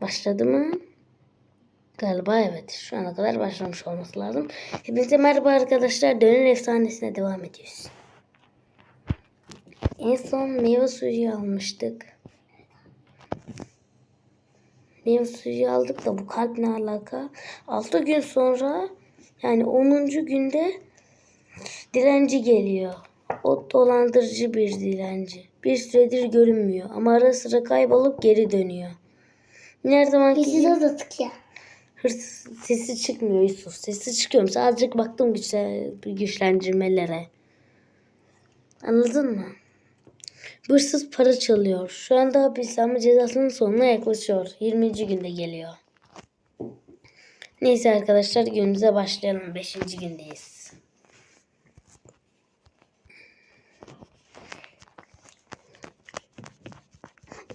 Başladı mı? Galiba evet. Şu ana kadar başlamış olması lazım. Hepinize merhaba arkadaşlar. Dönün efsanesine devam ediyoruz. En son meyve suyu almıştık. Meyve suyu aldık da bu kalp ne alaka? 6 gün sonra yani 10. günde dilenci geliyor. O dolandırıcı bir dilenci. Bir süredir görünmüyor ama ara sıra kaybolup geri dönüyor. Her zamanki Bizi de ya. hırsız sesi çıkmıyor Yusuf. Sesi çıkıyorum. Sadece baktım güçle, güçlendirmelere. Anladın mı? Hırsız para çalıyor. Şu anda ama cezasının sonuna yaklaşıyor. 20. günde geliyor. Neyse arkadaşlar günümüze başlayalım. 5. gündeyiz.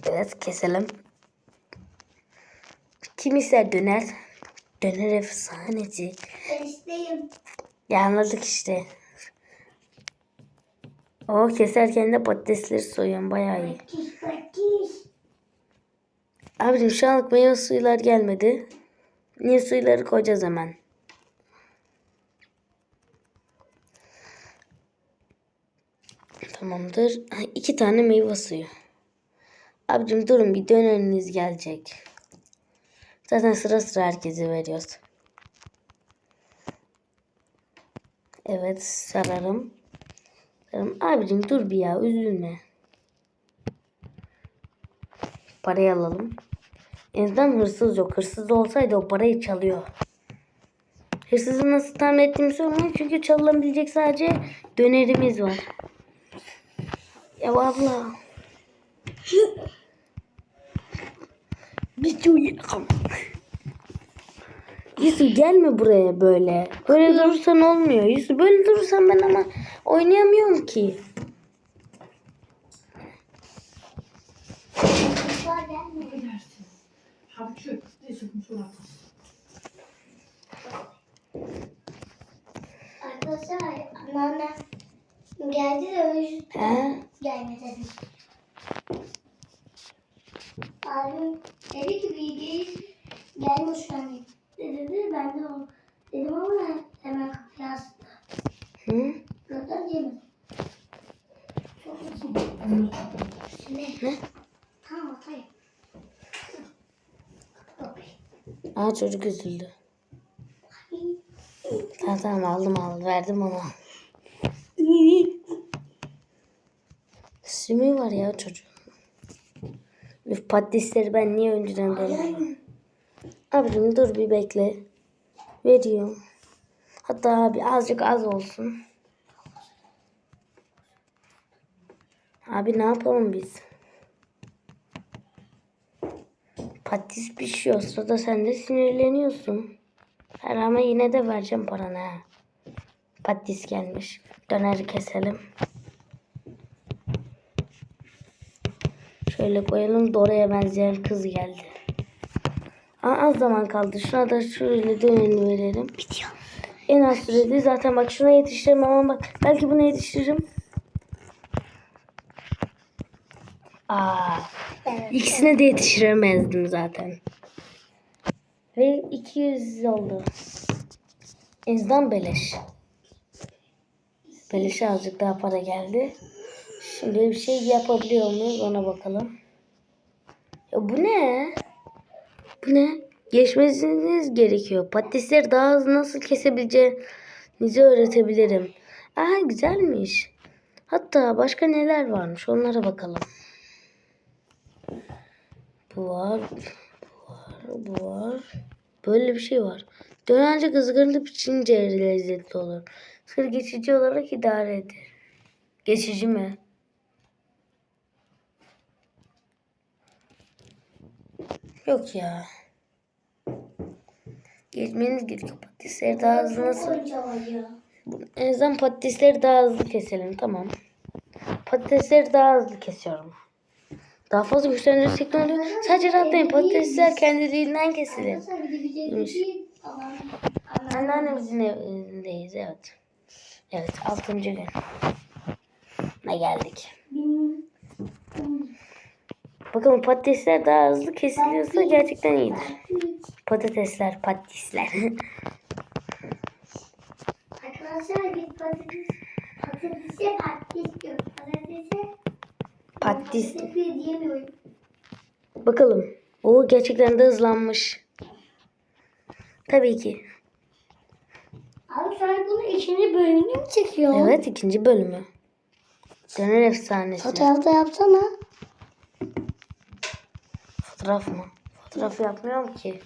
Evet keselim. Kim ister döner? Döner efsaneci. Ben isteyim. Ya anladık işte. O keserken de patatesleri soyuyorum bayağı iyi. Kiş kiş. Abicim şu anlık meyve suyular gelmedi. Niye suyları koyacağız hemen. Tamamdır. İki tane meyve suyu. Abicim durun bir döneriniz gelecek. Zaten sıra sıra herkese veriyoruz. Evet sararım. sararım. Abicim dur bir ya üzülme. Parayı alalım. En azından hırsız yok. Hırsız olsaydı o parayı çalıyor. Hırsızı nasıl tahmin ettiğimi sormayın. Çünkü çalınabilecek sadece dönerimiz var. Ya abla. Uyuyalım. Yusuf gelme buraya böyle. Böyle durursan olmuyor. Yusuf böyle durursan ben ama oynayamıyorum ki. Arkadaşlar anneannem geldi de o yüzden He? gelme dedim. Abim dedi ki bilgi gelmiş hani dedi ben de o dedim ama hemen kapıyı astı. Hı? Gökten yemedim. Çok üzüldüm. Şimdi Ne? tamam atayım. Aa çocuk üzüldü. Tamam tamam aldım aldım verdim ona. Sümü var ya çocuğun. Patatesleri ben niye önceden dönüyorum? Abicim dur bir bekle. Veriyorum. Hatta abi azıcık az olsun. Abi ne yapalım biz? Patates pişiyor. Sırada sen de sinirleniyorsun. Her ama yine de vereceğim paranı ha. Patates gelmiş. Döneri keselim. Şöyle koyalım. Dora'ya benzeyen kız geldi. Aa, az zaman kaldı. Şuna da şöyle döneni verelim. Bitiyor. En az sürede zaten bak şuna yetiştiremem ama bak belki buna yetiştiririm. Aa, Evet. ikisine de yetiştiremezdim zaten. Ve 200 oldu. En azından beleş. Beleşe azıcık daha para geldi. Şimdi bir şey yapabiliyor muyuz ona bakalım. Ya bu ne? Bu ne? Geçmeniz gerekiyor. Patatesleri daha hızlı nasıl kesebileceğinizi öğretebilirim. Aa güzelmiş. Hatta başka neler varmış onlara bakalım. Bu var. Bu var. Bu var. Böyle bir şey var. Dönerce kızgınlık pişince lezzetli olur. Sır geçici olarak idare eder. Geçici mi? Yok ya. Geçmeniz gerekiyor. Patatesleri daha hızlı nasıl? En azından patatesleri daha hızlı keselim. Tamam. Patatesleri daha hızlı kesiyorum. Daha fazla güçlendirirsek ne oluyor? Sadece rahatlayın. Patatesler kendiliğinden kesilir. Alan. Anneannemizin evindeyiz evet. Evet altıncı gün. Ne geldik. Bakalım patatesler daha hızlı kesiliyorsa gerçekten iyidir. Patatesler, patatesler. Arkadaşlar biz patates, patatese patates diyoruz. Patatese Patates. patates diyemiyorum. Bakalım. O gerçekten de hızlanmış. Tabii ki. Abi sen bunu ikinci bölümünü mü çekiyorsun? Evet ikinci bölümü. Döner efsanesi. Fotoğrafta yapsana. Fotoğraf mı? Fotoğraf yapmıyorum ki.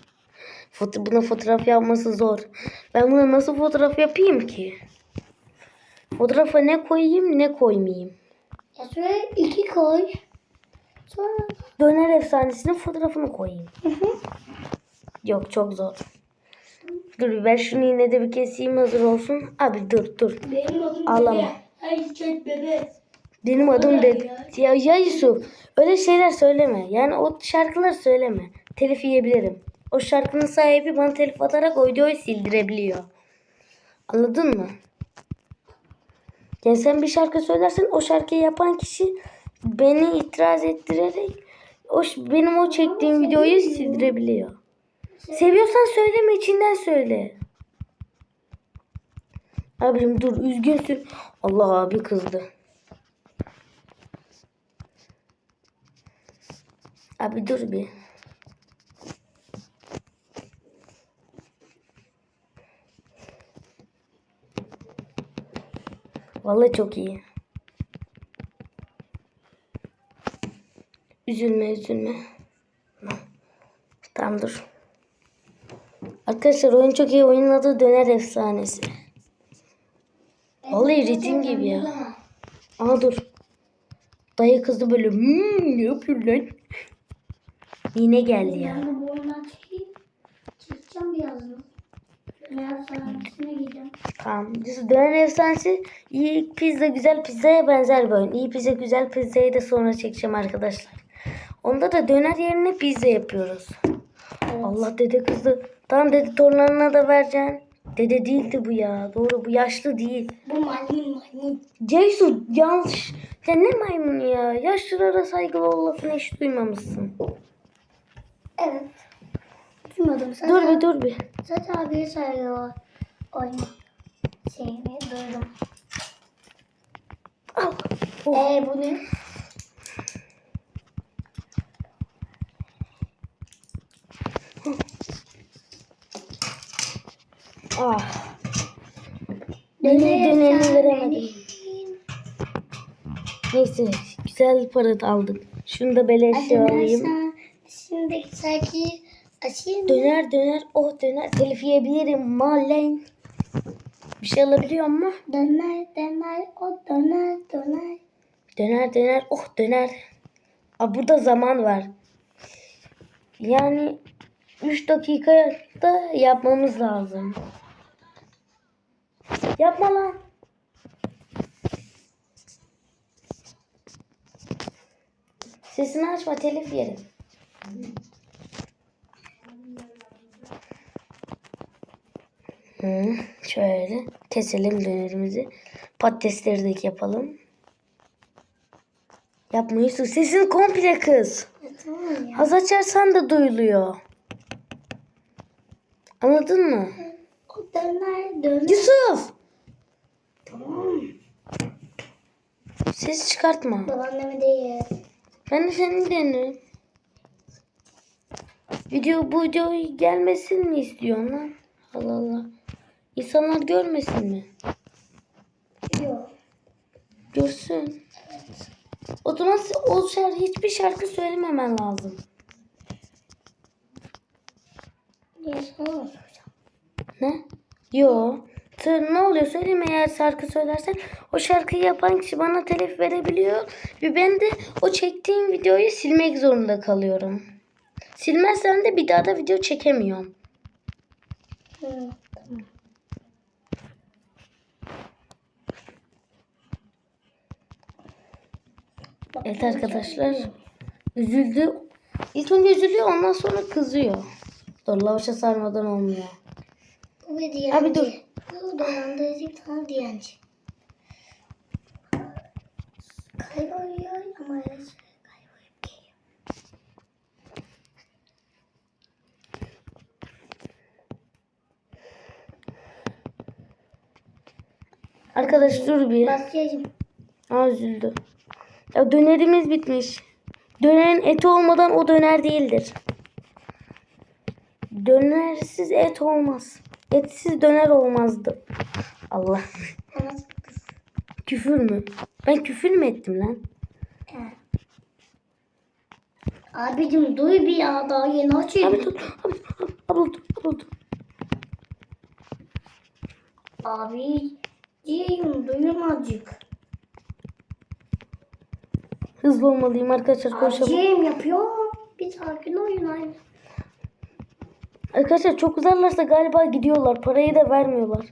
Foto buna fotoğraf yapması zor. Ben buna nasıl fotoğraf yapayım ki? Fotoğrafa ne koyayım ne koymayayım. Ya şuraya iki koy. Sonra Döner efsanesinin fotoğrafını koyayım. Yok çok zor. Dur ben şunu yine de bir keseyim hazır olsun. Abi dur dur. benim Ağlama. Ay çek bebe. Benim adım dedi. ya. Ya, Yusuf öyle şeyler söyleme. Yani o şarkılar söyleme. Telif yiyebilirim. O şarkının sahibi bana telif atarak o videoyu sildirebiliyor. Anladın mı? Yani sen bir şarkı söylersen o şarkıyı yapan kişi beni itiraz ettirerek o benim o çektiğim videoyu sildirebiliyor. Seviyorsan söyleme içinden söyle. Abim dur üzgünsün. Allah abi kızdı. Abi dur bir. Vallahi çok iyi. Üzülme üzülme. Tamam dur. Arkadaşlar oyun çok iyi. Oyunun adı Döner Efsanesi. Vallahi ritim gibi ya. Aha dur. Dayı kızdı böyle. Hmm, ne yapıyor lan? Yine geldi ya. Ben de bu oyundan çekeyim. Çekeceğim birazdan. Meğer sanatçısına gideceğim. Tamam. Döner efsanesi iyi pizza güzel pizzaya benzer bir oyun. İyi pizza güzel pizzayı da sonra çekeceğim arkadaşlar. Onda da döner yerine pizza yapıyoruz. Allah dede kızdı. Tamam dede torunlarına da vereceksin. Dede değildi bu ya. Doğru bu yaşlı değil. Bu maymun maymun. Ceysun yanlış. Sen ne maymunu ya? Yaşlılara saygılı ol lafını hiç duymamışsın. Evet. Duymadım. Sen Dur bir dur bir. Zaten abiye sayıyor oyunu. Şeyini duydum. Al. Eee bu ne? Ah. Döner dönerini veremedim. Neyse güzel para aldık. Şunu da beleşe alayım. Şimdiki şarkıyı açayım mı? Döner döner oh döner telif yiyebilirim malen. Bir şey alabiliyor mu? Döner döner o döner döner. Döner döner oh döner. Aa, burada zaman var. Yani 3 dakikada yapmamız lazım. Yapma lan. Sesini açma telif yerim. Hı, şöyle keselim dönerimizi. Patatesleri de yapalım. Yapma Yusuf. Sesin komple kız. E, tamam ya. Az açarsan da duyuluyor. Anladın mı? O döner döner. Yusuf! Tamam. Ses çıkartma. Babaanneme değil. Ben de seni deniyorum. Video bu video gelmesin mi istiyorsun lan? Allah Allah. İnsanlar görmesin mi? Yok. Görsün. O zaman o şarkı hiçbir şarkı söylememen lazım. Ne? Yo. Tı- Ne oluyor söyleme eğer şarkı söylersen o şarkıyı yapan kişi bana telif verebiliyor ve ben de o çektiğim videoyu silmek zorunda kalıyorum. Silmezsem de bir daha da video çekemiyorum. Evet arkadaşlar. Üzüldü. İlk önce üzülüyor ondan sonra kızıyor. Dur lavaşa sarmadan olmuyor. Bu bir diyenci. Abi dur. Bu dolandırıcı bir tane diyenci. Kayboluyor ama arası Arkadaş dur bir. Başlayalım. Aa üzüldü. Ya dönerimiz bitmiş. Dönerin eti olmadan o döner değildir. Dönersiz et olmaz. Etsiz döner olmazdı. Allah. Küfür mü? Ben küfür mü ettim lan? Abicim duy bir ya daha yeni Abi açıyordum. dur. Abi dur. Abi dur. Abi dur. Abicim duyun azıcık. Hızlı olmalıyım arkadaşlar koşalım. Abicim yapıyor. Bir sakin oyun aynı. Arkadaşlar çok uzarlarsa galiba gidiyorlar. Parayı da vermiyorlar.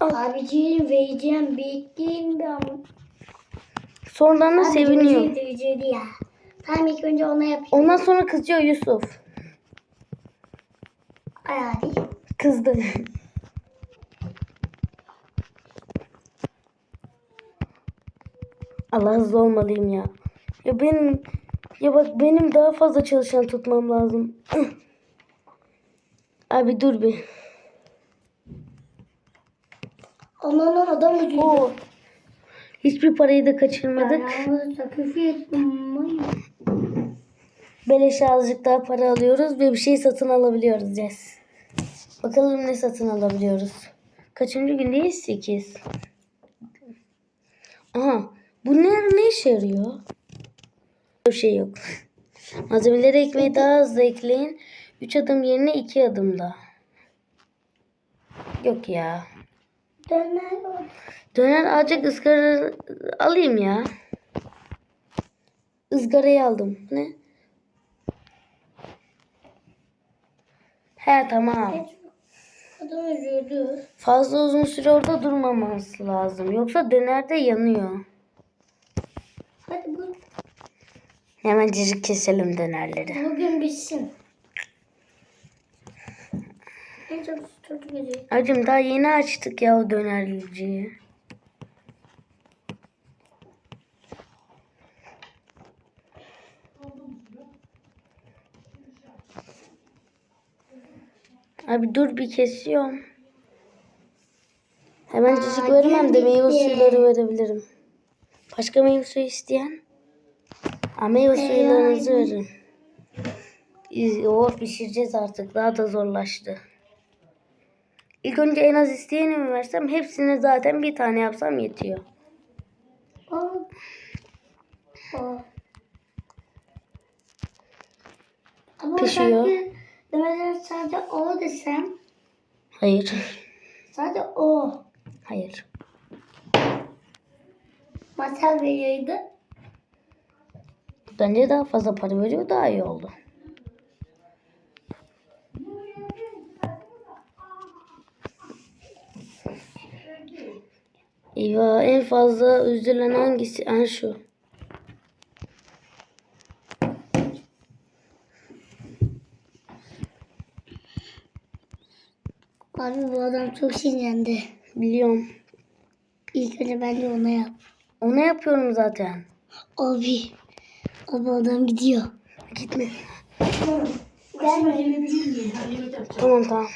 Abicim vereceğim bekleyin bir ama. Sonradan da seviniyor. üzüldü üzüldü ya. Tamam ilk önce ona yapayım. Ondan sonra kızıyor Yusuf. Ay hadi. Kızdı. Allah hızlı olmalıyım ya. Ya benim ya bak benim daha fazla çalışan tutmam lazım. Abi dur bir. Ondan adam. Oo. Hiçbir parayı da kaçırmadık. Beleşe azıcık daha para alıyoruz ve bir şey satın alabiliyoruz Yes. Bakalım ne satın alabiliyoruz. Kaçıncı gündeyiz? 8. Aha. Bu ne, ne işe yarıyor? Bir şey yok. Malzemeleri ekmeği daha hızlı ekleyin. 3 adım yerine 2 adımda. Yok ya. Döner. Döner azıcık ızgara alayım ya. Izgarayı aldım. Ne? He tamam. Adam üzüldü. Fazla uzun süre orada durmaması lazım. Yoksa döner de yanıyor. Hadi bu, Hemencik keselim dönerleri. bugün bitsin. En çok. Acım daha yeni açtık ya o dönerciyi. Abi dur bir kesiyorum. Hemen cicik Aa, vermem de meyve suyuları verebilirim. Başka meyve suyu isteyen? Aa, meyve suyularınızı verin. Oh pişireceğiz artık. Daha da zorlaştı. İlk önce en az isteyeni mi versem hepsini zaten bir tane yapsam yetiyor. Aa. Aa. Ama Pişiyor. Demeden sadece o desem. Hayır. Sadece o. Hayır. Masal veriyordu. Bence daha fazla para veriyor daha iyi oldu. Eyvah en fazla üzülen hangisi? En şu. Abi bu adam çok sinirlendi. Biliyorum. İlk önce bence ona yap. Onu yapıyorum zaten. Abi. Abi adam gidiyor. Gitme. Ben yemek yapacağım. Tamam tamam.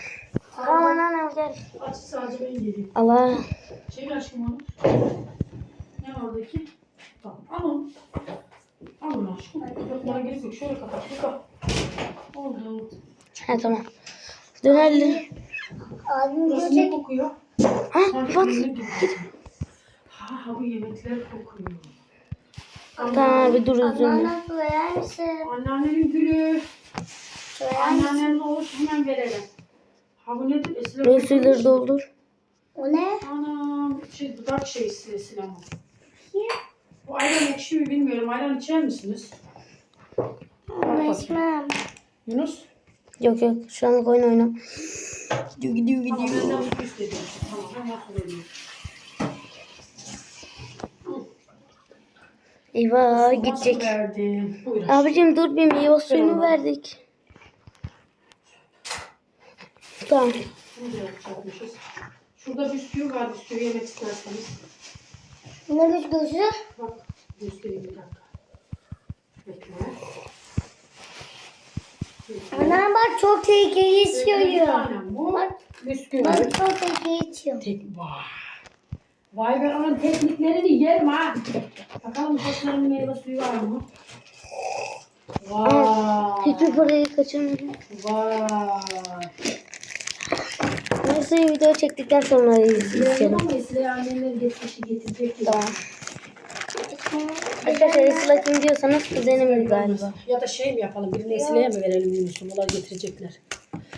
Tamam anneannem gel. Aç sadece ben geleyim. Allah. Çevir aşkım onu. Ne var oradaki? Tamam. Al onu. Al onu aşkım. Yapmana gerek yok. Şöyle kapat. Bir kap. Oldu. He tamam. Dönerli. Abim Burası ne görecek. kokuyor? Ha bak. gibi. Ha bu yemekler kokuyor. Tamam abi dur üzülme. Anneannem su verer misin? Anneannenin gülü. Su verer misin? Anneannem ne olur hemen verelim. Ha bu nedir? Esile Meyve suyuları doldur. O ne? Anam şey dudak şeysi sinema. Bu ayran ekşi mi bilmiyorum. Ayran içer misiniz? İçmem. Yunus? Yok yok şu anlık oyun oyna. Gidiyor gidiyor Tamam gidiyor. benden su istedim. Tamam ben nasıl Eyvah gidecek. Abicim dur bir meyve suyunu verdik. Tamam. Şurada bisküvi var. Bisküvi yemek isterseniz. Ne bisküvisi? Bak göstereyim bir dakika. Bekle. Annem bak çok tehlikeli Bir bu. Bak Bisküvi. Ben çikolatayı içiyorum. Tek vay. Vay be onun tekniklerini yerim ha. Bakalım koçların meyve suyu var mı? Vay. Hiçbir parayı kaçırmadım. Vay. Neyse video çektikten sonra izleyelim. ama Esra annemleri getirişi getirecek. Tamam. Arkadaşlar kim diyorsanız kuzenim galiba. Ya da şey mi yapalım? Birini Esra'ya mı verelim Yunus'um? Onlar getirecekler.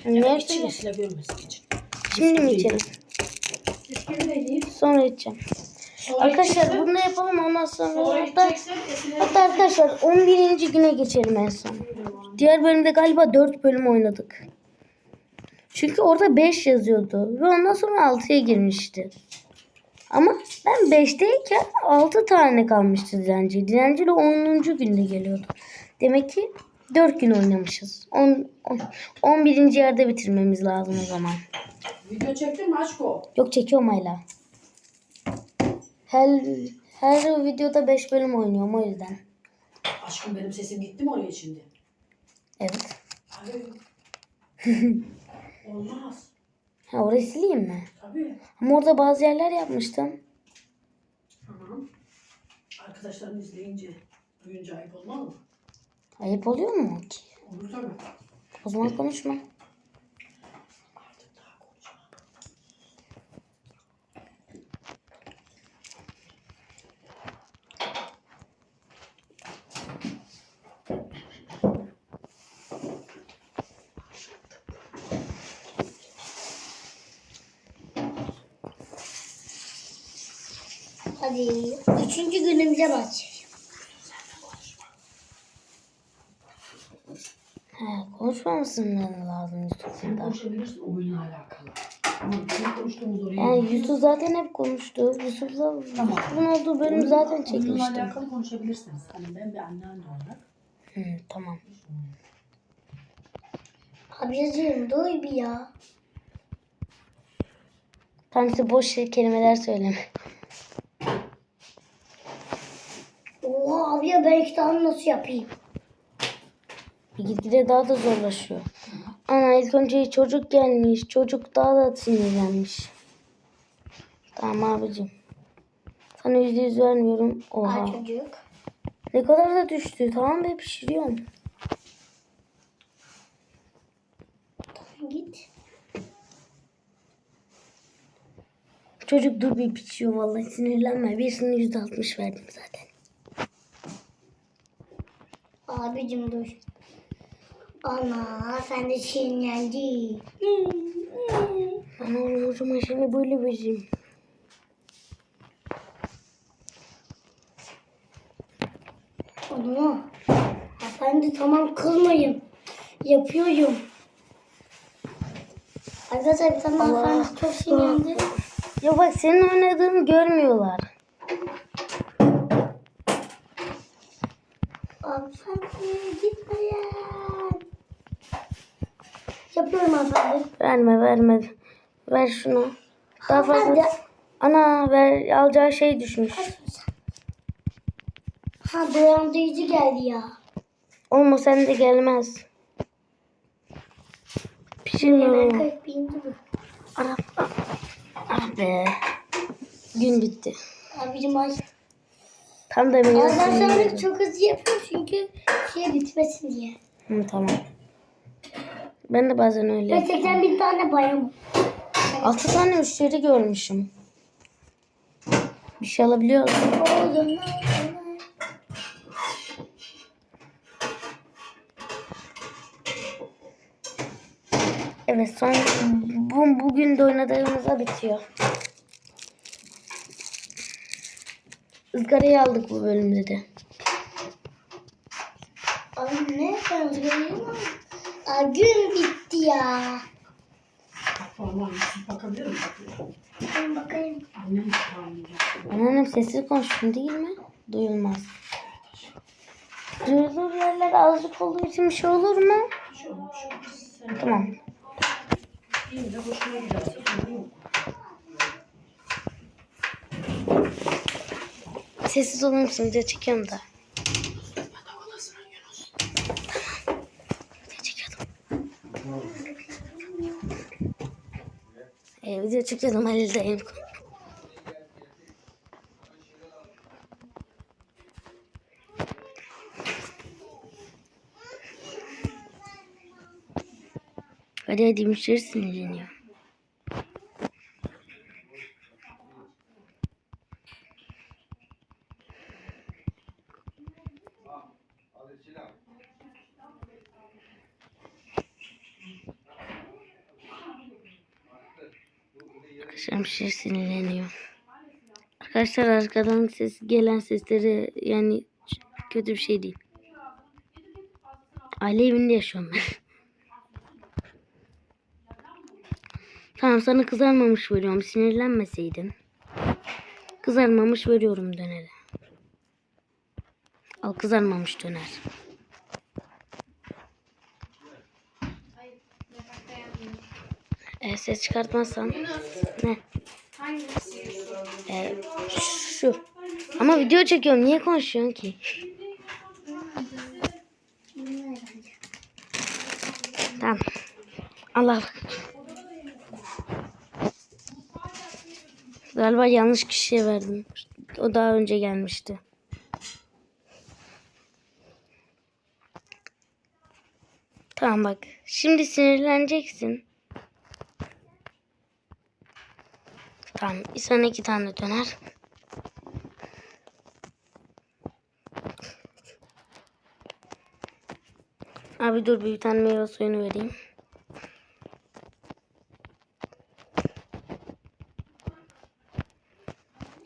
Ne İçin yapayım? Esra görmesin için. Şimdi mi içelim? Sonra içeceğim. sonra Arkadaşlar içeceksin. bunu yapalım ondan sonra Sonra hatta, hatta arkadaşlar 11. güne geçelim en son. Diğer bölümde galiba 4 bölüm oynadık. Çünkü orada 5 yazıyordu ve ondan sonra 6'ya girmişti. Ama ben 5'teyken 6 tane kalmıştı dilenci. Dilenci de 10. günde geliyordu. Demek ki 4 gün oynamışız. 10, 10, 11. yerde bitirmemiz lazım o zaman. Video çektin mi aşko? Yok çekiyorum hala. Her, her videoda 5 bölüm oynuyorum o yüzden. Aşkım benim sesim gitti mi oraya şimdi? Evet. Hayır. Olmaz. Ha orayı sileyim mi? Tabii. Ama orada bazı yerler yapmıştım. Tamam. Arkadaşlarım izleyince, duyunca ayıp olmaz mı? Ayıp oluyor mu ki? Olur tabii. O zaman konuşma. Hadi. Üçüncü günümüze başlayalım. Ha, konuşmamasın lazım Sen Yusuf'un da. konuşabilirsin oyunla alakalı. Ama bizim konuştuğumuz oraya Yani Yusuf zaten hep konuştu. Yusuf'la Yusuf'un olduğu bölümü zaten Oyunla çekmiştim. alakalı konuşabilirsiniz. Hani ben bir anneanne olarak. Hı, tamam. Abicim duy bir ya. Tanesi boş kelimeler söyleme. Ya ben iki tane nasıl yapayım? Gitgide daha da zorlaşıyor. Ana ilk önce çocuk gelmiş. Çocuk daha da sinirlenmiş. Tamam abicim. Sana yüzde yüz vermiyorum. Oha. Ay çocuk. Ne kadar da düştü. Tamam be pişiriyorum. Git. Çocuk dur bir pişiyor vallahi sinirlenme. Birisine yüzde altmış verdim zaten. Abicim dur. Ana sen de çiğnendi. Oğlum o zaman şimdi böyle vereyim. Ana. Efendi tamam kızmayın. Yapıyorum. Arkadaşlar bir tane hanımefendi çok sinirlendi. Ya bak senin oynadığını görmüyorlar. Hanımefendi gitmeyin. Yapıyorum hanımefendi. Verme verme. Ver şunu. Daha fazla. Hanımefendi. Ana ver alacağı şey düşmüş. Ha dolandırıcı geldi ya. Olma sen de gelmez. Hemen Pişirmiyorum. kayıp bindi bu. Ah, ah, ah be. Gün bitti. Abicim ay. Tam da benim Arkadaşlar çok hızlı yapıyor çünkü şey bitmesin diye. Hı, tamam. Ben de bazen öyle. Ve 80 bin tane bayram. Altı tane müşteri görmüşüm. Bir şey alabiliyor musun? Oğlum. Evet son bu, bugün de oynadığımızda bitiyor. Izgarayı aldık bu bölümde de. Abi ne sen görüyor Aa, gün bitti ya. Vallahi bakabilir mi? Ben bakayım. Annem. Anneannem sessiz konuştun değil mi? Duyulmaz. Duyulur yerler azıcık olduğu için bir şey olur mu? Şey. Sen Tamam. yine de hoşuna giderse sorun yok. Sessiz olur musun? Video çekiyorum da. Yunus. Video çekiyordum. E, video çekiyordum Halil dayım. Hadi hadi müşteri sinirleniyor. Müşteri sinirleniyor. Arkadaşlar arkadan ses gelen sesleri yani kötü bir şey değil. Aile evinde yaşıyorum ben. Tamam sana kızarmamış veriyorum. Sinirlenmeseydin. Kızarmamış veriyorum döneri. Al kızarmamış döner. Ses çıkartmazsan. Ne? Hangisi? E, şu. Ama video çekiyorum. Niye konuşuyorsun ki? Tamam. Allah bak. Galiba yanlış kişiye verdim. O daha önce gelmişti. Tamam bak. Şimdi sinirleneceksin. Tamam. Sana iki tane döner. Abi dur bir tane meyve suyunu vereyim.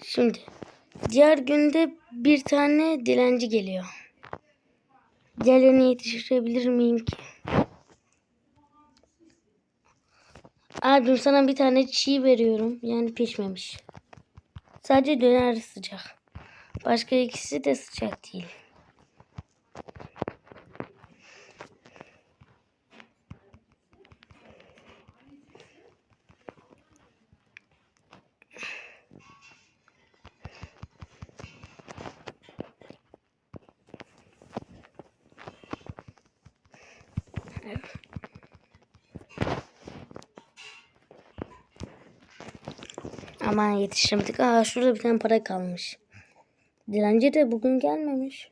Şimdi diğer günde bir tane dilenci geliyor. Diğerlerine yetiştirebilir miyim ki? Abim sana bir tane çiğ veriyorum. Yani pişmemiş. Sadece döner sıcak. Başka ikisi de sıcak değil. Aman yetişemedik. Aa şurada bir tane para kalmış. Dilenci de bugün gelmemiş.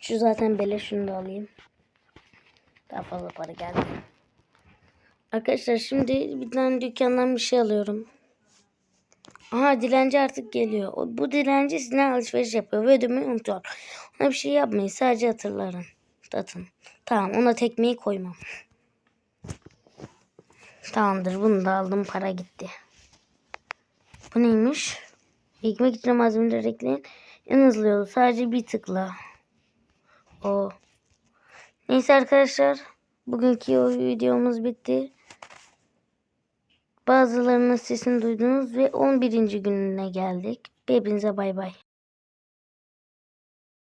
Şu zaten beleş şunu da alayım. Daha fazla para geldi. Arkadaşlar şimdi bir tane dükkandan bir şey alıyorum. Aha dilenci artık geliyor. O- Bu dilenci sizinle alışveriş yapıyor ve ödemeyi unutuyor. Ona bir şey yapmayın. Sadece hatırların. Atın. Tamam ona tekmeyi koymam. Tamamdır bunu da aldım para gitti. Bu neymiş? Ekmek için malzemeleri ekleyin. En hızlı yolu sadece bir tıkla. O. Neyse arkadaşlar. Bugünkü o videomuz bitti. Bazılarının sesini duydunuz ve 11. gününe geldik. Hepinize bay bay.